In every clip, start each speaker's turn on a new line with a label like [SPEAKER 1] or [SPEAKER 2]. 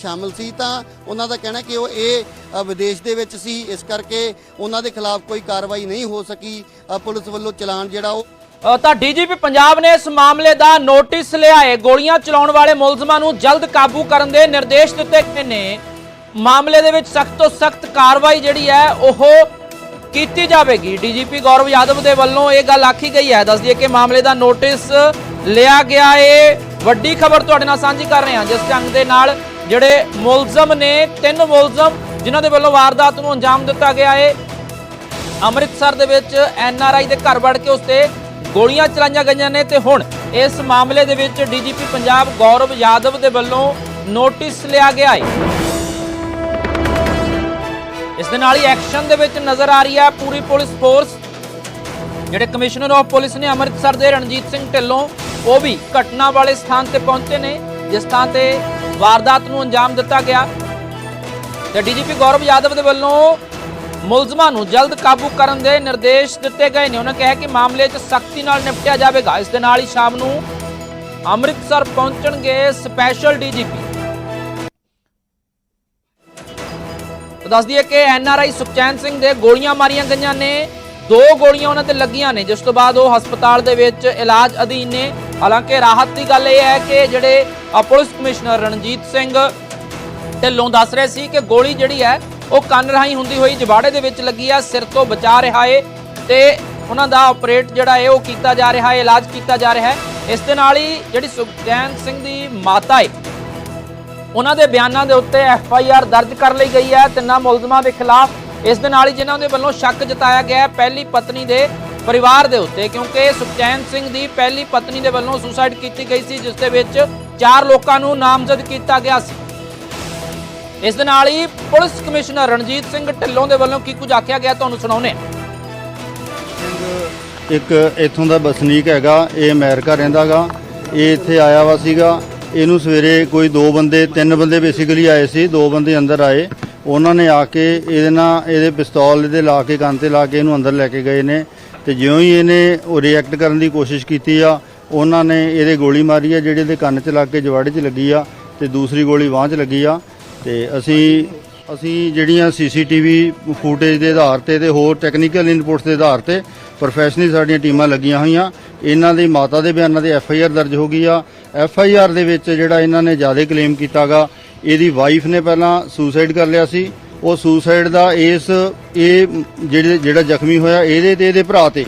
[SPEAKER 1] ਸ਼ਾਮਲ ਸੀ ਤਾਂ ਉਹਨਾਂ ਦਾ ਕਹਿਣਾ ਕਿ ਉਹ ਇਹ ਵਿਦੇਸ਼ ਦੇ ਵਿੱਚ ਸੀ, ਇਸ ਕਰਕੇ ਉਹਨਾਂ ਦੇ ਖਿਲਾਫ ਕੋਈ ਕਾਰਵਾਈ ਨਹੀਂ ਹੋ ਸਕੀ। ਪੁਲਿਸ ਵੱਲੋਂ ਚਲਾਨ ਜਿਹੜਾ ਉਹ
[SPEAKER 2] ਤਾਂ ਡੀਜੀਪੀ ਪੰਜਾਬ ਨੇ ਇਸ ਮਾਮਲੇ ਦਾ ਨੋਟਿਸ ਲਿਆ ਗੋਲੀਆਂ ਚਲਾਉਣ ਵਾਲੇ ਮੁਲਜ਼ਮਾਂ ਨੂੰ ਜਲਦ ਕਾਬੂ ਕਰਨ ਦੇ ਨਿਰਦੇਸ਼ ਦਿੱਤੇ ਗਏ ਨੇ। ਮਾਮਲੇ ਦੇ ਵਿੱਚ ਸਖਤ ਤੋਂ ਸਖਤ ਕਾਰਵਾਈ ਜਿਹੜੀ ਹੈ, ਉਹ ਕੀਤੀ ਜਾਵੇਗੀ। ਡੀਜੀਪੀ ਗੌਰਵ ਯਾਦਵ ਦੇ ਵੱਲੋਂ ਇਹ ਗੱਲ ਆਖੀ ਗਈ ਹੈ। ਦੱਸ ਦਈਏ ਕਿ ਮਾਮਲੇ ਦਾ ਨੋਟਿਸ ਲਿਆ ਗਿਆ ਏ। ਵੱਡੀ ਖਬਰ ਤੁਹਾਡੇ ਨਾਲ ਸਾਂਝੀ ਕਰ ਰਹੇ ਹਾਂ। ਜਿਸ ਢੰਗ ਦੇ ਨਾਲ ਜਿਹੜੇ ਮੁਲਜ਼ਮ ਨੇ, ਤਿੰਨ ਮੁਲਜ਼ਮ ਜਿਨ੍ਹਾਂ ਦੇ ਵੱਲੋਂ ਵਾਰਦਾਤ ਨੂੰ ਅੰਜਾਮ ਦਿੱਤਾ ਗਿਆ ਹੈ ਅੰਮ੍ਰਿਤਸਰ ਦੇ ਵਿੱਚ ਐਨ ਆਰ ਆਈ ਦੇ ਘਰ ਵੜ ਕੇ ਉਸ ਤੇ ਗੋਲੀਆਂ ਚਲਾਈਆਂ ਗਈਆਂ ਨੇ ਤੇ ਹੁਣ ਇਸ ਮਾਮਲੇ ਦੇ ਵਿੱਚ ਡੀਜੀਪੀ ਪੰਜਾਬ ਗੌਰਵ ਯਾਦਵ ਦੇ ਵੱਲੋਂ ਨੋਟਿਸ ਲਿਆ ਗਿਆ ਹੈ ਇਸ ਦੇ ਨਾਲ ਹੀ ਐਕਸ਼ਨ ਦੇ ਵਿੱਚ ਨਜ਼ਰ ਆ ਰਹੀ ਹੈ ਪੂਰੀ ਪੁਲਿਸ ਫੋਰਸ। ਜਿਹੜੇ ਕਮਿਸ਼ਨਰ ਆਫ ਪੁਲਿਸ ਨੇ ਅੰਮ੍ਰਿਤਸਰ ਦੇ ਰਣਜੀਤ ਸਿੰਘ ਢਿੱਲੋਂ, ਉਹ ਵੀ ਘਟਨਾ ਵਾਲੇ ਸਥਾਨ ਤੇ ਪਹੁੰਚੇ ਨੇ, ਜਿਸ ਥਾਂ ਤੇ ਵਾਰਦਾਤ ਨੂੰ ਅੰਜਾਮ ਦਿੱਤਾ ਗਿਆ ਤੇ ਡੀਜੀਪੀ ਗੌਰਵ ਯਾਦਵ ਦੇ ਵੱਲੋਂ ਮੁਲਜ਼ਮਾਂ ਨੂੰ ਜਲਦ ਕਾਬੂ ਕਰਨ ਦੇ ਨਿਰਦੇਸ਼ ਦਿੱਤੇ ਗਏ ਨੇ। ਉਹਨਾਂ ਕਿਹਾ ਕਿ ਮਾਮਲੇ 'ਚ ਸਖਤੀ ਨਾਲ ਨਿਪਟਿਆ ਜਾਵੇਗਾ। ਇਸ ਦੇ ਨਾਲ ਹੀ ਸ਼ਾਮ ਨੂੰ ਅੰਮ੍ਰਿਤਸਰ ਪਹੁੰਚਣਗੇ ਸਪੈਸ਼ਲ ਡੀਜੀਪੀ। ਦੱਸ ਦਈਏ ਕਿ ਐਨਆਰਆਈ ਸੁਖਚੈਨ ਸਿੰਘ ਦੇ ਗੋਲੀਆਂ ਮਾਰੀਆਂ ਗਈਆਂ ਨੇ। ਦੋ ਗੋਲੀਆਂ ਉਹਨਾਂ ਤੇ ਲੱਗੀਆਂ ਨੇ। ਜਿਸ ਤੋਂ ਬਾਅਦ ਉਹ ਹਸਪਤਾਲ ਦੇ ਵਿੱਚ ਇਲਾਜ ਅਧੀਨ ਨੇ। ਹਾਲਾਂਕਿ ਰਾਹਤ ਦੀ ਗੱਲ ਇਹ ਹੈ ਕਿ ਜਿਹੜੇ ਅ, ਪੁਲਿਸ ਕਮਿਸ਼ਨਰ ਰਣਜੀਤ ਸਿੰਘ ਢਿੱਲੋਂ ਦੱਸ ਰਹੇ ਸੀ ਕਿ ਗੋਲੀ ਜਿਹੜੀ ਹੈ ਉਹ ਕੰਨ ਰਾਹੀਂ ਹੁੰਦੀ ਹੋਈ ਜਵਾੜੇ ਦੇ ਵਿੱਚ ਲੱਗੀ ਆ ਸਿਰ ਤੋਂ ਬਚਾ ਰਿਹਾ ਏ ਤੇ ਉਹਨਾਂ ਦਾ ਆਪਰੇਟ ਜਿਹੜਾ ਹੈ ਉਹ ਕੀਤਾ ਜਾ ਰਿਹਾ ਹੈ ਇਲਾਜ ਕੀਤਾ ਜਾ ਰਿਹਾ ਹੈ। ਇਸ ਦੇ ਨਾਲ ਹੀ ਜਿਹੜੀ ਸੁਖਚੈਨ ਸਿੰਘ ਦੀ ਮਾਤਾ ਏ ਉਹਨਾਂ ਦੇ ਬਿਆਨਾਂ ਦੇ ਉੱਤੇ ਐਫ ਆਈ ਆਰ ਦਰਜ ਕਰ ਲਈ ਗਈ ਹੈ ਤਿੰਨਾਂ ਮੁਲਜ਼ਮਾਂ ਦੇ ਖਿਲਾਫ। ਇਸ ਦੇ ਨਾਲ ਹੀ ਜਿਨ੍ਹਾਂ ਦੇ ਵੱਲੋਂ ਸ਼ੱਕ ਜਤਾਇਆ ਗਿਆ ਹੈ ਪਹਿਲੀ ਪਤਨੀ ਦੇ ਪਰਿਵਾਰ ਦੇ ਉੱਤੇ ਕਿਉਂਕਿ ਸੁਖਚੈਨ ਸਿੰਘ ਦੀ ਪਹਿਲੀ ਪਤਨੀ ਦੇ ਵੱਲੋਂ ਸੁਸਾਈਡ ਕੀਤੀ ਗਈ ਸੀ ਜਿਸ ਦੇ ਵਿੱਚ ਚਾਰ ਲੋਕਾਂ ਨੂੰ ਨਾਮਜ਼ਦ ਕੀਤਾ ਗਿਆ ਸੀ। ਇਸ ਦੇ ਨਾਲ ਹੀ ਪੁਲਿਸ ਕਮਿਸ਼ਨਰ ਰਣਜੀਤ ਸਿੰਘ ਢਿੱਲੋਂ ਦੇ ਵੱਲੋਂ ਕੀ ਕੁਝ ਆਖਿਆ ਗਿਆ ਤੁਹਾਨੂੰ ਸੁਣਾਉਂਦੇ ਹਾਂ।
[SPEAKER 3] ਇੱਕ ਇੱਥੋਂ ਦਾ ਵਸਨੀਕ ਹੈਗਾ, ਇਹ ਅਮਰੀਕਾ ਰਹਿੰਦਾਗਾ ਇਹ ਇੱਥੇ ਆਇਆ ਵਾ ਸੀਗਾ। ਇਹਨੂੰ ਸਵੇਰੇ ਕੋਈ ਦੋ ਬੰਦੇ, ਤਿੰਨ ਬੰਦੇ ਬੇਸਿਕਲੀ ਆਏ ਸੀ, ਦੋ ਬੰਦੇ ਅੰਦਰ ਆਏ। ਉਹਨਾਂ ਨੇ ਆ ਕੇ ਇਹਦੇ ਨਾਲ ਇਹਦੇ ਪਿਸਤੌਲ ਇਹਦੇ ਲਾ ਕੇ ਕੰਨ ਤੇ ਲਾ ਕੇ ਇਹਨੂੰ ਅੰਦਰ ਲੈ ਕੇ ਗਏ ਨੇ। ਤੇ ਜਿਉਂ ਹੀ ਇਹਨੇ ਉਹ ਰਿਐਕਟ ਕਰਨ ਦੀ ਕੋਸ਼ਿਸ਼ ਕੀਤੀ ਆ ਉਹਨਾਂ ਨੇ ਇਹਦੇ ਗੋਲੀ ਮਾਰੀ ਆ, ਜਿਹੜੇ ਇਹਦੇ ਕੰਨ 'ਚ ਲੱਗ ਕੇ ਜਵਾੜੇ 'ਚ ਲੱਗੀ ਆ ਤੇ ਦੂਸਰੀ ਗੋਲੀ ਬਾਂਹ 'ਚ ਲੱਗੀ ਆ। ਤੇ ਅਸੀਂ ਅਸੀਂ ਜਿਹੜੀਆਂ ਸੀਸੀਟੀਵੀ ਫੁਟੇਜ ਦੇ ਆਧਾਰ ਤੇ ਤੇ ਹੋਰ ਟੈਕਨੀਕਲ ਇਨਪੁਟਸ ਦੇ ਆਧਾਰ ਤੇ ਪ੍ਰੋਫੈਸ਼ਨਲੀ ਸਾਡੀਆਂ ਟੀਮਾਂ ਲੱਗੀਆਂ ਹੋਈਆਂ। ਇਹਨਾਂ ਦੀ ਮਾਤਾ ਦੇ ਬਿਆਨਾਂ ਦੇ ਐਫ ਆਈ ਆਰ ਦਰਜ ਹੋ ਗਈ ਆ। ਐਫ ਆਈ ਆਰ ਦੇ ਵਿੱਚ ਜਿਹੜਾ ਇਹਨਾਂ ਨੇ ਜ਼ਿਆਦਾ ਕਲੇਮ ਕੀਤਾਗਾ ਇਹਦੀ ਵਾਈਫ ਨੇ ਪਹਿਲਾਂ ਸੁਸਾਈਡ ਕਰ ਲਿਆ ਸੀ। ਉਹ ਸੁਸਾਈਡ ਦਾ ਇਸ, ਇਹ ਜਿਹੜੇ, ਜਿਹੜਾ ਜ਼ਖਮੀ ਹੋਇਆ, ਇਹਦੇ ਤੇ, ਇਹਦੇ ਭਰਾ ਤੇ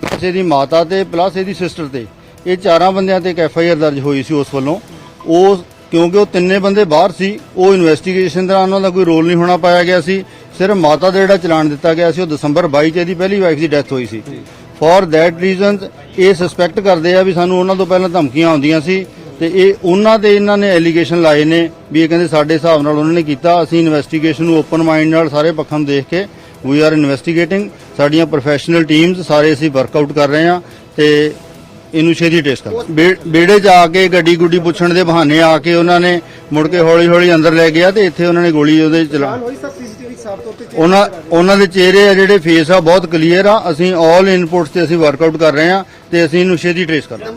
[SPEAKER 3] ਪਲੱਸ ਇਹਦੀ ਮਾਤਾ ਤੇ ਪਲੱਸ ਇਹਦੀ ਸਿਸਟਰ ਤੇ। ਇਹ ਚਾਰਾਂ ਬੰਦਿਆਂ ਤੇ ਇੱਕ ਐਫ ਆਈ ਆਰ ਦਰਜ ਹੋਈ ਸੀ ਉਸ ਵੱਲੋਂ। ਉਹ ਕਿਉਂਕਿ ਉਹ ਤਿੰਨੇ ਬੰਦੇ ਬਾਹਰ ਸੀ, ਉਹ ਇਨਵੈਸਟੀਗੇਸ਼ਨ ਦੌਰਾਨ ਉਹਨਾਂ ਦਾ ਕੋਈ ਰੋਲ ਨਹੀਂ ਹੋਣਾ ਪਾਇਆ ਗਿਆ ਸੀ। ਸਿਰਫ ਮਾਤਾ ਦਾ ਜਿਹੜਾ ਚਲਾਨ ਦਿੱਤਾ ਗਿਆ ਸੀ, ਉਹ ਦਸੰਬਰ 22 ਚ ਇਹਦੀ ਪਹਿਲੀ ਵਾਈਫ ਦੀ ਡੈਥ ਹੋਈ ਸੀ। ਫॉर ਦੈਟ ਰੀਜ਼ਨ ਇਹ ਸਸਪੈਕਟ ਕਰਦੇ ਆ ਵੀ ਸਾਨੂੰ ਉਹਨਾਂ ਤੋਂ ਪਹਿਲਾਂ ਧਮਕੀਆਂ ਆਉਂਦੀਆਂ ਸੀ ਤੇ ਇਹ ਉਹਨਾਂ ਤੇ ਇਹਨਾਂ ਨੇ ਐਲੀਗੇਸ਼ਨ ਲਾਏ ਨੇ ਵੀ ਇਹ ਕਹਿੰਦੇ ਸਾਡੇ ਹਿਸਾਬ ਨਾਲ ਉਹਨਾਂ ਨੇ ਕੀਤਾ। ਅਸੀਂ ਇਨਵੈਸਟੀਗੇਸ਼ਨ ਨੂੰ ਓਪਨ ਮਾਈਂਡ ਨਾਲ ਸਾਰੇ ਪੱਖਾਂ ਨੂੰ ਦੇਖ ਕੇ ਵੀ ਆਰ ਇਨਵੈਸਟੀਗੇਟਿੰਗ ਸਾਡੀਆਂ ਪ੍ਰੋਫੈਸ਼ਨਲ ਟੀਮਸ ਸਾਰੇ ਅਸੀਂ ਵਰਕਆਊਟ ਕਰ ਰਹੇ ਹਾਂ ਤੇ ਇਹਨੂੰ ਛੇਤੀ ਟੈਸਟ ਕਰ। ਬੇ- ਵਿਹੜੇ 'ਚ ਆ ਕੇ ਗੱਡੀ ਗੁੱਡੀ ਪੁੱਛਣ ਦੇ ਬਹਾਨੇ ਆ ਕੇ ਉਹਨਾਂ ਨੇ ਮੁੜ ਕੇ ਹੌਲੀ ਹੌਲੀ ਅੰਦਰ ਲੈ ਗਿਆ ਤੇ ਇੱਥੇ ਉਹਨਾਂ ਨੇ ਗੋਲੀ ਉਹਦੇ ਚਲਾ ਉਹਨਾਂ ਉਹਨਾਂ ਦੇ ਚਿਹਰੇ ਆ ਜਿਹੜੇ ਫੇਸ ਆ ਬਹੁਤ ਕਲੀਅਰ ਆ। ਅਸੀਂ ਆਲ ਇਨਪੁਟਸ ਤੇ ਅਸੀਂ ਵਰਕਆਊਟ ਕਰ ਰਹੇ ਹਾਂ ਤੇ ਅਸੀਂ ਇਹਨੂੰ ਛੇਤੀ ਟ੍ਰੇਸ ਕਰ ਰਹੇ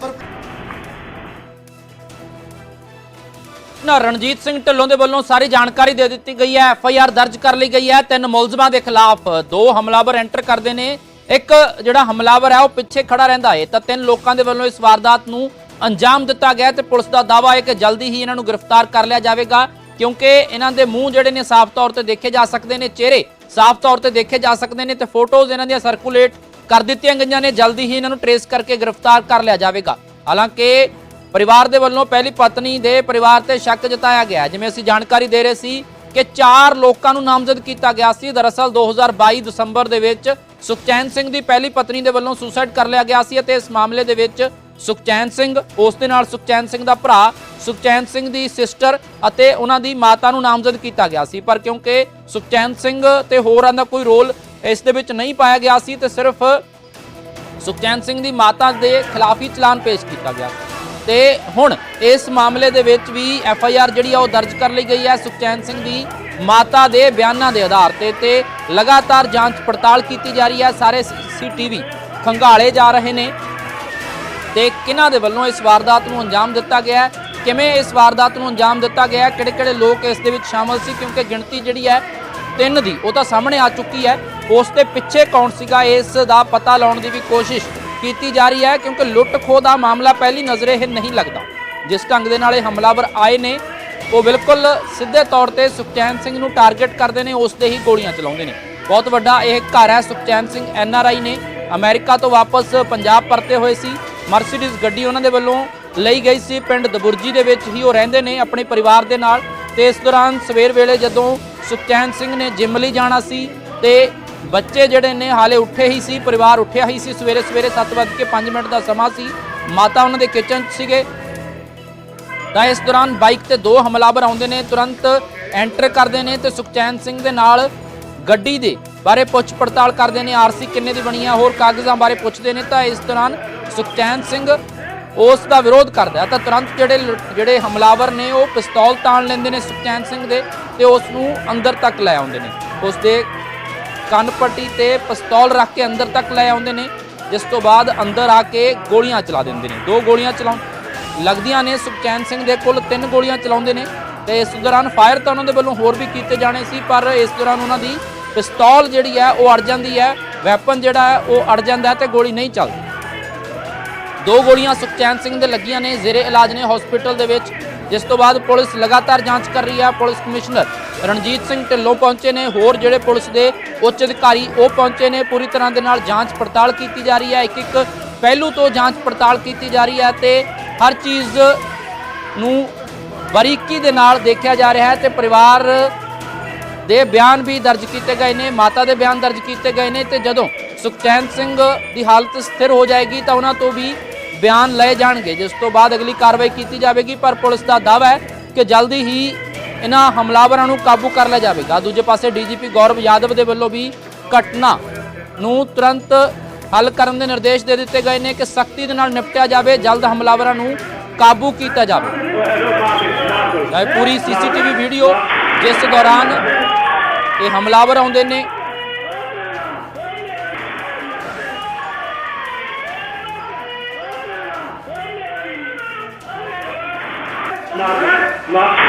[SPEAKER 2] ਨਾ ਰਣਜੀਤ ਸਿੰਘ ਢਿੱਲੋਂ ਦੇ ਵੱਲੋਂ ਸਾਰੀ ਜਾਣਕਾਰੀ ਦੇ ਦਿੱਤੀ ਗਈ ਹੈ। ਐਫ ਆਈ ਆਰ ਦਰਜ ਕਰ ਲਈ ਗਈ ਹੈ। ਤਿੰਨ ਮੁਲਜ਼ਮਾਂ ਦੇ ਖਿਲਾਫ ਦੋ ਹਮਲਾਵਰ ਐਂਟਰ ਕਰਦੇ ਨੇ। ਇੱਕ ਜਿਹੜਾ ਹਮਲਾਵਰ ਹੈ, ਉਹ ਪਿੱਛੇ ਖੜਾ ਰਹਿੰਦਾ ਹੈ। ਤਾਂ ਤਿੰਨ ਲੋਕਾਂ ਦੇ ਵੱਲੋਂ ਇਸ ਵਾਰਦਾਤ ਨੂੰ ਅੰਜਾਮ ਦਿੱਤਾ ਗਿਆ ਤੇ ਪੁਲਿਸ ਦਾ ਦਾਅਵਾ ਹੈ ਕਿ ਜਲਦੀ ਹੀ ਇਹਨਾਂ ਨੂੰ ਗ੍ਰਿਫਤਾਰ ਕਰ ਲਿਆ ਜਾਵੇਗਾ, ਕਿਉਂਕਿ ਇਹਨਾਂ ਦੇ ਮੂੰਹ ਜਿਹੜੇ ਨੇ ਸਾਫ਼ ਤੌਰ ਤੇ ਦੇਖੇ ਜਾ ਸਕਦੇ ਨੇ, ਚਿਹਰੇ ਸਾਫ਼ ਤੌਰ ਤੇ ਦੇਖੇ ਜਾ ਸਕਦੇ ਨੇ ਤੇ ਫੋਟੋਜ਼ ਇਹਨਾਂ ਦੀਆਂ ਸਰਕੂਲੇਟ ਕਰ ਦਿੱਤੀਆਂ ਗਈਆਂ ਨੇ, ਜਲਦੀ ਹੀ ਇਹਨਾਂ ਨੂੰ ਟਰੇਸ ਕਰਕੇ ਗ੍ਰਿਫਤਾਰ ਕਰ ਲਿਆ ਜਾਵੇਗਾ। ਹਾਲਾਂਕਿ ਪਰਿਵਾਰ ਦੇ ਵੱਲੋਂ ਪਹਿਲੀ ਪਤਨੀ ਦੇ ਪਰਿਵਾਰ ਤੇ ਸ਼ੱਕ ਜਤਾਇਆ ਗਿਆ ਜਿਵੇਂ ਅਸੀਂ ਜਾਣਕਾਰੀ ਦੇ ਰਹੇ ਸੀ ਕਿ ਚਾਰ ਲੋਕਾਂ ਨੂੰ ਨਾਮਜ਼ਦ ਕੀਤਾ ਗਿਆ ਸੀ। ਦਰਅਸਲ 2022 ਦਸੰਬਰ ਦੇ ਵਿੱਚ ਸੁਖਚੈਨ ਸਿੰਘ ਦੀ ਪਹਿਲੀ ਪਤਨੀ ਦੇ ਵੱਲੋਂ ਸੁਸਾਈਡ ਕਰ ਲਿਆ ਗਿਆ ਸੀ ਅਤੇ ਇਸ ਮਾਮਲੇ ਦੇ ਵਿੱਚ ਸੁਖਚੈਨ ਸਿੰਘ, ਉਸ ਦੇ ਨਾਲ ਸੁਖਚੈਨ ਸਿੰਘ ਦਾ ਭਰਾ, ਸੁਖਚੈਨ ਸਿੰਘ ਦੀ ਸਿਸਟਰ ਅਤੇ ਉਹਨਾਂ ਦੀ ਮਾਤਾ ਨੂੰ ਨਾਮਜ਼ਦ ਕੀਤਾ ਗਿਆ ਸੀ। ਪਰ ਕਿਉਂਕਿ ਸੁਖਚੈਨ ਸਿੰਘ ਤੇ ਹੋਰਾਂ ਦਾ ਕੋਈ ਰੋਲ ਇਸ ਦੇ ਵਿੱਚ ਨਹੀਂ ਪਾਇਆ ਗਿਆ ਸੀ ਤੇ ਸਿਰਫ ਸੁਖਚੈਨ ਸਿੰਘ ਦੀ ਮਾਤਾ ਦੇ ਖਿਲਾਫ ਹੀ ਚਲਾਨ ਪੇਸ਼ ਕੀਤਾ ਗਿਆ। ਤੇ ਹੁਣ ਇਸ ਮਾਮਲੇ ਦੇ ਵਿੱਚ ਵੀ ਐਫ ਆਈ ਆਰ ਜਿਹੜੀ ਆ ਉਹ ਦਰਜ ਕਰ ਲਈ ਗਈ ਹੈ। ਸੁਖਚੈਨ ਸਿੰਘ ਦੀ ਮਾਤਾ ਦੇ ਬਿਆਨਾਂ ਦੇ ਆਧਾਰ ਤੇ ਤੇ ਲਗਾਤਾਰ ਜਾਂਚ ਪੜਤਾਲ ਕੀਤੀ ਜਾ ਰਹੀ ਹੈ। ਸਾਰੇ ਸੀਟੀਵੀ ਖੰਗਾਲੇ ਜਾ ਰਹੇ ਨੇ ਤੇ ਕਿਹਨਾਂ ਦੇ ਵੱਲੋਂ ਇਸ ਵਾਰਦਾਤ ਨੂੰ ਅੰਜਾਮ ਦਿੱਤਾ ਗਿਆ ਹੈ? ਕਿਵੇਂ ਇਸ ਵਾਰਦਾਤ ਨੂੰ ਅੰਜਾਮ ਦਿੱਤਾ ਗਿਆ ਕਿਹੜੇ ਕਿਹੜੇ ਲੋਕ ਇਸ ਦੇ ਵਿੱਚ ਸ਼ਾਮਲ ਸੀ? ਕਿਉਂਕਿ ਗਿਣਤੀ ਜਿਹੜੀ ਹੈ, ਤਿੰਨ ਦੀ, ਉਹ ਤਾਂ ਸਾਹਮਣੇ ਆ ਚੁੱਕੀ ਹੈ। ਉਸ ਦੇ ਪਿੱਛੇ ਕੌਣ ਸੀਗਾ? ਇਸ ਦਾ ਪਤਾ ਲਾਉਣ ਦੀ ਵੀ ਕੋਸ਼ਿਸ਼ ਕੀਤੀ ਜਾ ਰਹੀ ਹੈ, ਕਿਉਂਕਿ ਲੁੱਟ ਖੋਹ ਦਾ ਮਾਮਲਾ ਪਹਿਲੀ ਨਜ਼ਰੇ ਇਹ ਨਹੀਂ ਲੱਗਦਾ। ਜਿਸ ਢੰਗ ਦੇ ਨਾਲ ਇਹ ਹਮਲਾਵਰ ਆਏ ਨੇ ਉਹ ਬਿਲਕੁਲ ਸਿੱਧੇ ਤੌਰ ਤੇ ਸੁਖਚੈਨ ਸਿੰਘ ਨੂੰ ਟਾਰਗੇਟ ਕਰਦੇ ਨੇ, ਉਸ 'ਤੇ ਹੀ ਗੋਲੀਆਂ ਚਲਾਉਂਦੇ ਨੇ। ਬਹੁਤ ਵੱਡਾ ਇਹ ਘਰ ਹੈ, Sukhchain Singh N R I ਨੇ। ਅਮਰੀਕਾ ਤੋਂ ਵਾਪਸ ਪੰਜਾਬ ਪਰਤੇ ਹੋਏ ਸੀ। ਮਰਸੀਡੀਜ਼ ਗੱਡੀ ਉਹਨਾਂ ਦੇ ਵੱਲੋਂ ਲਈ ਗਈ ਸੀ। ਪਿੰਡ ਦਬੁਰਜੀ ਦੇ ਵਿੱਚ ਹੀ ਉਹ ਰਹਿੰਦੇ ਨੇ ਆਪਣੇ ਪਰਿਵਾਰ ਦੇ ਨਾਲ। ਤੇ ਇਸ ਦੌਰਾਨ ਸਵੇਰ ਵੇਲੇ ਜਦੋਂ ਸੁਖਚੈਨ ਸਿੰਘ ਨੇ ਜਿਮ ਲਈ ਜਾਣਾ ਸੀ ਤੇ ਬੱਚੇ ਜਿਹੜੇ ਨੇ ਹਾਲੇ ਉੱਠੇ ਹੀ ਸੀ, ਪਰਿਵਾਰ ਉੱਠਿਆ ਹੀ ਸੀ। ਸਵੇਰੇ ਸਵੇਰੇ 7:05 ਮਿੰਟ ਦਾ ਸਮਾਂ ਸੀ। ਮਾਤਾ ਉਹਨਾਂ ਦੇ ਕਿਚਨ 'ਚ ਸੀਗੇ। ਤਾਂ ਇਸ ਦੌਰਾਨ ਬਾਈਕ ਤੇ ਦੋ ਹਮਲਾਵਰ ਆਉਂਦੇ ਨੇ, ਤੁਰੰਤ ਐਂਟਰ ਕਰਦੇ ਨੇ ਤੇ ਸੁਖਚੈਨ ਸਿੰਘ ਦੇ ਨਾਲ ਗੱਡੀ ਦੇ ਬਾਰੇ ਪੁੱਛ ਪੜਤਾਲ ਕਰਦੇ ਨੇ। ਆਰਸੀ ਕਿੰਨੇ ਦੀ ਬਣੀ ਆ, ਹੋਰ ਕਾਗਜ਼ਾਂ ਬਾਰੇ ਪੁੱਛਦੇ ਨੇ ਤਾਂ ਇਸ ਦੌਰਾਨ ਸੁਖਚੈਨ ਸਿੰਘ ਉਸ ਦਾ ਵਿਰੋਧ ਕਰਦਾ ਤਾਂ ਤੁਰੰਤ ਜਿਹੜੇ ਲੁ- ਜਿਹੜੇ ਹਮਲਾਵਰ ਨੇ, ਉਹ ਪਿਸਤੌਲ ਤਾਣ ਲੈਂਦੇ ਨੇ ਸੁਖਚੈਨ ਸਿੰਘ ਦੇ ਤੇ ਉਸ ਨੂੰ ਅੰਦਰ ਤੱਕ ਲੈ ਆਉਂਦੇ ਨੇ। ਉਸ ਦੇ ਕੰਨ ਪੱਟੀ ਤੇ ਪਿਸਤੌਲ ਰੱਖ ਕੇ ਅੰਦਰ ਤੱਕ ਲੈ ਆਉਂਦੇ ਨੇ, ਜਿਸ ਤੋਂ ਬਾਅਦ ਅੰਦਰ ਆ ਕੇ ਗੋਲੀਆਂ ਚਲਾ ਦਿੰਦੇ ਨੇ। ਦੋ ਗੋਲੀਆਂ ਚਲਾਉਣ ਲੱਗਦੀਆਂ ਨੇ। ਸੁਖਚੈਨ ਸਿੰਘ ਦੇ ਕੁੱਲ ਤਿੰਨ ਗੋਲੀਆਂ ਚਲਾਉਂਦੇ ਨੇ ਤੇ ਇਸ ਦੌਰਾਨ ਫਾਇਰ ਤਾਂ ਉਹਨਾਂ ਦੇ ਵੱਲੋਂ ਹੋਰ ਵੀ ਕੀਤੇ ਜਾਣੇ ਸੀ, ਪਰ ਇਸ ਦੌਰਾਨ ਉਹਨਾਂ ਦੀ ਪਿਸਤੌਲ ਜਿਹੜੀ ਹੈ ਉਹ ਅੜ ਜਾਂਦੀ ਹੈ। ਵੈਪਨ ਜਿਹੜਾ ਹੈ ਉਹ ਅੜ ਜਾਂਦਾ ਹੈ ਤੇ ਗੋਲੀ ਨਹੀਂ ਚੱਲਦੀ। ਦੋ ਗੋਲੀਆਂ ਸੁਖਚੈਨ ਸਿੰਘ ਦੇ ਲੱਗੀਆਂ ਨੇ, ਜ਼ੇਰੇ ਇਲਾਜ ਨੇ ਹਸਪੀਟਲ ਦੇ ਵਿੱਚ। ਜਿਸ ਤੋਂ ਬਾਅਦ ਪੁਲਿਸ ਲਗਾਤਾਰ ਜਾਂਚ ਕਰ ਰਹੀ ਹੈ। ਪੁਲਿਸ ਕਮਿਸ਼ਨਰ ਰਣਜੀਤ ਸਿੰਘ ਢਿੱਲੋਂ ਪਹੁੰਚੇ ਨੇ, ਹੋਰ ਜਿਹੜੇ ਪੁਲਿਸ ਦੇ ਉੱਚ ਅਧਿਕਾਰੀ ਉਹ ਪਹੁੰਚੇ ਨੇ। ਪੂਰੀ ਤਰ੍ਹਾਂ ਦੇ ਨਾਲ ਜਾਂਚ ਪੜਤਾਲ ਕੀਤੀ ਜਾ ਰਹੀ ਹੈ। ਇੱਕ ਇੱਕ ਪਹਿਲੂ ਤੋਂ ਜਾਂਚ ਪੜਤਾਲ ਕੀਤੀ ਜਾ ਰਹੀ ਹੈ ਤੇ ਹਰ ਚੀਜ਼ ਨੂੰ ਬਾਰੀਕੀ ਦੇ ਨਾਲ ਦੇਖਿਆ ਜਾ ਰਿਹਾ ਹੈ ਤੇ ਪਰਿਵਾਰ ਦੇ ਬਿਆਨ ਵੀ ਦਰਜ ਕੀਤੇ ਗਏ ਨੇ, ਮਾਤਾ ਦੇ ਬਿਆਨ ਦਰਜ ਕੀਤੇ ਗਏ ਨੇ ਤੇ ਜਦੋਂ ਸੁਖਚੈਨ ਸਿੰਘ ਦੀ ਹਾਲਤ ਸਥਿਰ ਹੋ ਜਾਏਗੀ ਤਾਂ ਉਹਨਾਂ ਤੋਂ ਵੀ ਬਿਆਨ ਲਏ ਜਾਣਗੇ। ਜਿਸ ਤੋਂ ਬਾਅਦ ਅਗਲੀ ਕਾਰਵਾਈ ਕੀਤੀ ਜਾਵੇਗੀ, ਪਰ ਪੁਲਿਸ ਦਾ ਦਾਅਵਾ ਹੈ ਕਿ ਜਲਦੀ ਹੀ ਇਹਨਾਂ ਹਮਲਾਵਰਾਂ ਨੂੰ ਕਾਬੂ ਕਰ ਲਿਆ ਜਾਵੇਗਾ। ਦੂਜੇ ਪਾਸੇ ਡੀਜੀਪੀ ਗੌਰਵ ਯਾਦਵ ਦੇ ਵੱਲੋਂ ਵੀ ਘਟਨਾ ਨੂੰ ਤੁਰੰਤ ਹੱਲ ਕਰਨ ਦੇ ਨਿਰਦੇਸ਼ ਦੇ ਦਿੱਤੇ ਗਏ ਨੇ ਕਿ ਸਖਤੀ ਦੇ ਨਾਲ ਨਿਪਟਿਆ ਜਾਵੇ ਜਲਦ ਹਮਲਾਵਰਾਂ ਨੂੰ ਕਾਬੂ ਕੀਤਾ ਜਾਵੇ। ਇਹ ਪੂਰੀ ਸੀਸੀਟੀਵੀ ਵੀਡੀਓ ਜਿਸ ਦੌਰਾਨ ਇਹ ਹਮਲਾਵਰ ਆਉਂਦੇ ਨੇ।
[SPEAKER 4] Okay,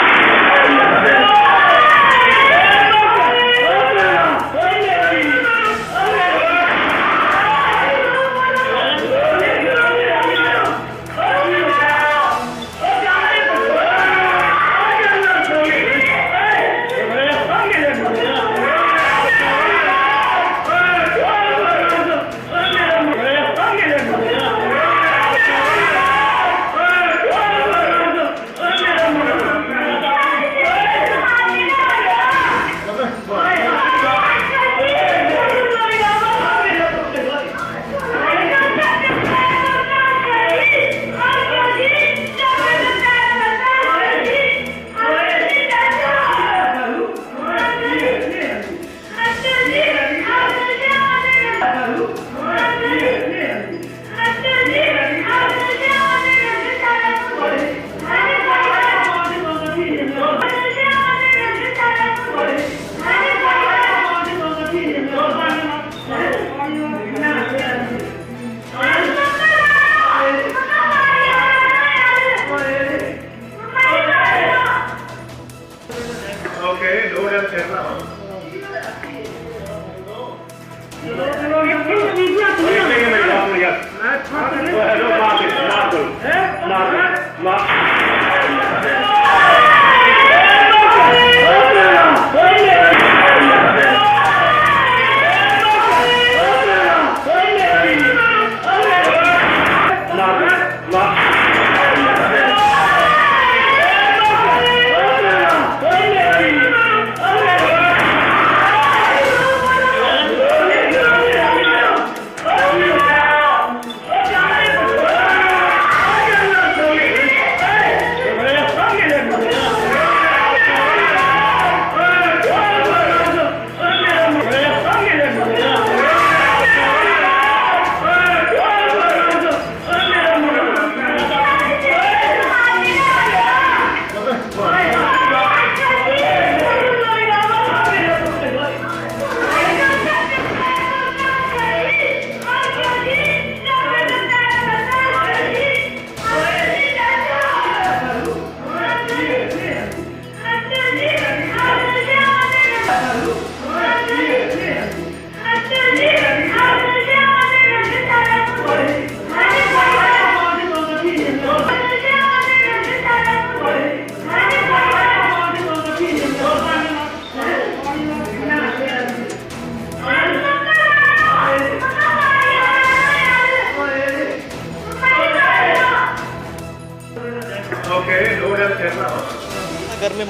[SPEAKER 4] not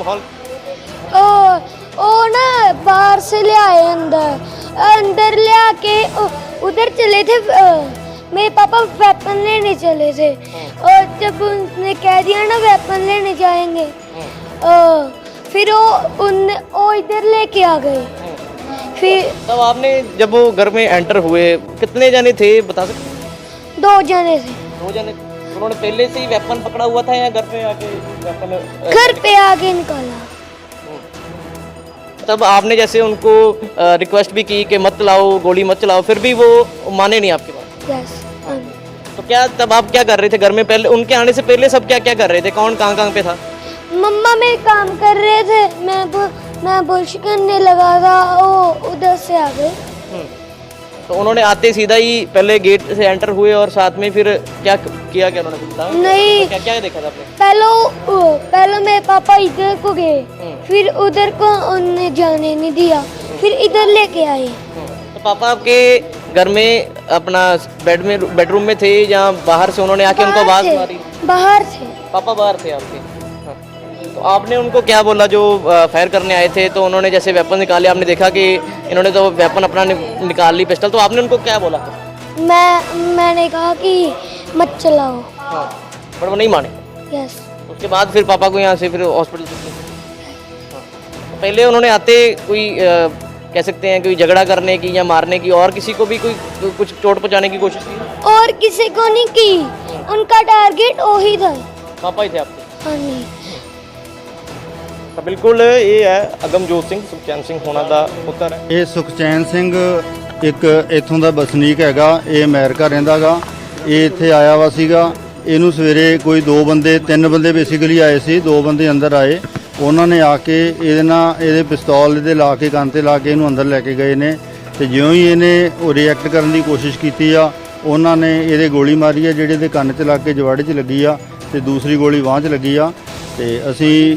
[SPEAKER 5] माहौल
[SPEAKER 6] ओ ओ ना बाहर से ले आए अंदर। अंदर ले आके उ- उधर चले थे मेरे पापा वेपन लेने चले थे। और जब उनने कह दिया ना वेपन लेने जाएँगे अ, फिर वो उन वो इधर लेके आ गए। फिर
[SPEAKER 5] तब आपने जब वो घर में एंटर हुए कितने जने थे बता सकते
[SPEAKER 6] दो जने थे।
[SPEAKER 5] दो जने। उन्होंने पहले से ही वेपन पकड़ा हुआ था या घर पे आके
[SPEAKER 6] घर पे आके निकाला।
[SPEAKER 5] तब आपने जैसे उनको रिक्वेस्ट भी की कि मत लाओ गोली मत चलाओ फिर भी वो माने नहीं आपके बात
[SPEAKER 6] यस
[SPEAKER 5] तो क्या तब आप क्या कर रहे थे घर में? पहले उनके आने से पहले सब क्या क्या कर रहे थे? कौन कहाँ कहाँ पे था?
[SPEAKER 6] मम्मा मेरे काम कर रहे थे। मैं मैं बुश करने लगा था। वो उधर से आ गए।
[SPEAKER 5] तो उन्होंने आते सीधा ही पहले गेट से एंटर हुए और साथ में फिर क्या किया क्या उन्होंने कुछ बताया?
[SPEAKER 6] नहीं
[SPEAKER 5] क्या क्या देखा था आपने
[SPEAKER 6] पहले वो- वो- पहले मेरे पापा इधर को गए फिर उधर को उनने जाने नहीं दिया फिर इधर लेके आए
[SPEAKER 5] तो पापा आपके घर में अपना बेड में बेडरूम में थे या बाहर से उन्होंने आके उनको
[SPEAKER 6] बाहर
[SPEAKER 5] आवाज
[SPEAKER 6] थे,
[SPEAKER 5] मारी
[SPEAKER 6] बाहर थे
[SPEAKER 5] पापा बाहर थे आपके हाँ। तो तो आपने उनको क्या बोला जो फायर करने आए थे? तो उन्होंने जैसे वेपन निकाले आपने देखा कि इन्होंने तो वेपन अपना निकाल ली पिस्टल तो आपने उनको क्या बोला?
[SPEAKER 6] मैं मैंने कहा कि मत चलाओ।
[SPEAKER 5] हाँ पर वो नहीं माने?
[SPEAKER 6] यस
[SPEAKER 5] उसके बाद फिर पापा को यहाँ से फिर हॉस्पिटल हाँ। पहले उन्होंने आते कोई आ, कह सकते हैं कोई झगड़ा करने की या मारने की और किसी को भी कोई कुछ चोट पहुँचाने की कोशिश की?
[SPEAKER 6] और किसी को नहीं की। हाँ। उनका टारगेट वही था।
[SPEAKER 5] पापा ही थे आपके?
[SPEAKER 6] हाँ
[SPEAKER 5] ਤਾਂ ਬਿਲਕੁਲ ਇਹ ਹੈ ਅਗਮਜੋਤ ਸਿੰਘ, ਸੁਖਚੈਨ ਸਿੰਘ ਹੋਣਾ ਦਾ ਪੁੱਤਰ ਹੈ।
[SPEAKER 3] ਇਹ ਸੁਖਚੈਨ ਸਿੰਘ ਇੱਕ ਇੱਥੋਂ ਦਾ ਵਸਨੀਕ ਹੈਗਾ, ਇਹ ਅਮਰੀਕਾ ਰਹਿੰਦਾਗਾ ਇਹ ਇੱਥੇ ਆਇਆ ਵਾ ਸੀਗਾ। ਇਹਨੂੰ ਸਵੇਰੇ ਕੋਈ ਦੋ ਬੰਦੇ, ਤਿੰਨ ਬੰਦੇ ਬੇਸਿਕਲੀ ਆਏ ਸੀ, ਦੋ ਬੰਦੇ ਅੰਦਰ ਆਏ। ਉਹਨਾਂ ਨੇ ਆ ਕੇ ਇਹਦੇ ਨਾਲ ਇਹਦੇ ਪਿਸਤੌਲ ਇਹਦੇ ਲਾ ਕੇ, ਕੰਨ ਤੇ ਲਾ ਕੇ ਇਹਨੂੰ ਅੰਦਰ ਲੈ ਕੇ ਗਏ ਨੇ। ਤੇ ਜਿਉਂ ਹੀ ਇਹਨੇ ਉਹ ਰਿਐਕਟ ਕਰਨ ਦੀ ਕੋਸ਼ਿਸ਼ ਕੀਤੀ ਆ, ਉਹਨਾਂ ਨੇ ਇਹਦੇ ਗੋਲੀ ਮਾਰੀ ਆ, ਜਿਹੜੇ ਦੇ ਕੰਨ 'ਚ ਲੱਗ ਕੇ ਜਵਾੜੇ 'ਚ ਲੱਗੀ ਆ, ਤੇ ਦੂਸਰੀ ਗੋਲੀ ਬਾਂਹ 'ਚ ਲੱਗੀ ਆ। ਤੇ ਅਸੀਂ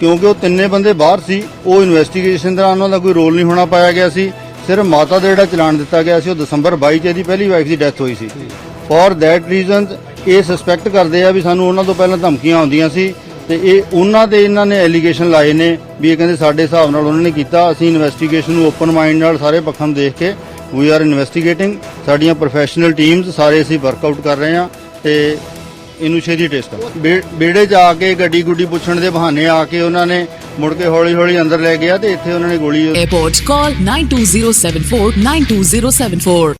[SPEAKER 3] ਕਿਉਂਕਿ ਉਹ ਤਿੰਨੇ ਬੰਦੇ ਬਾਹਰ ਸੀ, ਉਹ ਇਨਵੈਸਟੀਗੇਸ਼ਨ ਦੌਰਾਨ ਉਹਨਾਂ ਦਾ ਕੋਈ ਰੋਲ ਨਹੀਂ ਹੋਣਾ ਪਾਇਆ ਗਿਆ ਸੀ। ਸਿਰਫ ਮਾਤਾ ਦਾ ਜਿਹੜਾ ਚਲਾਨ ਦਿੱਤਾ ਗਿਆ ਸੀ, ਉਹ ਦਸੰਬਰ 22 ਚ ਇਹਦੀ ਪਹਿਲੀ ਵਾਈਫ ਦੀ ਡੈਥ ਹੋਈ ਸੀ। ਫੋਰ दैट ਰੀਜ਼ਨ ਇਹ ਸਸਪੈਕਟ ਕਰਦੇ ਆ ਵੀ ਸਾਨੂੰ ਉਹਨਾਂ ਤੋਂ ਪਹਿਲਾਂ ਧਮਕੀਆਂ ਆਉਂਦੀਆਂ ਸੀ ਤੇ ਇਹ ਉਹਨਾਂ ਦੇ ਇਹਨਾਂ ਨੇ ਐਲੀਗੇਸ਼ਨ ਲਾਏ ਨੇ ਵੀ ਇਹ ਕਹਿੰਦੇ ਸਾਡੇ ਹਿਸਾਬ ਨਾਲ ਉਹਨਾਂ ਨੇ ਕੀਤਾ। ਅਸੀਂ ਇਨਵੈਸਟੀਗੇਸ਼ਨ ਨੂੰ ਓਪਨ ਮਾਈਂਡ ਨਾਲ ਸਾਰੇ ਪੱਖਾਂ ਨੂੰ ਦੇਖ ਕੇ ਵੀ ਆਰ ਇਨਵੈਸਟੀਗੇਟਿੰਗ ਸਾਡੀਆਂ ਪ੍ਰੋਫੈਸ਼ਨਲ ਟੀਮਸ ਸਾਰੇ ਅਸੀਂ ਵਰਕਆਊਟ ਕਰ ਰਹੇ ਆ ਤੇ ਇਹਨੂੰ ਟੇਸਟ ਟੈਸਟ ਬੇੜੇ 'ਚ ਆ ਕੇ ਗੱਡੀ ਗੁੱਡੀ ਪੁੱਛਣ ਦੇ ਬਹਾਨੇ ਆ ਕੇ ਉਹਨਾਂ ਨੇ ਮੁੜ ਕੇ ਹੌਲੀ ਹੌਲੀ ਅੰਦਰ ਲੈ ਗਿਆ ਤੇ ਇੱਥੇ ਉਹਨਾਂ ਨੇ ਗੋਲੀ
[SPEAKER 7] Airport, call 92074 92074.
[SPEAKER 8] इस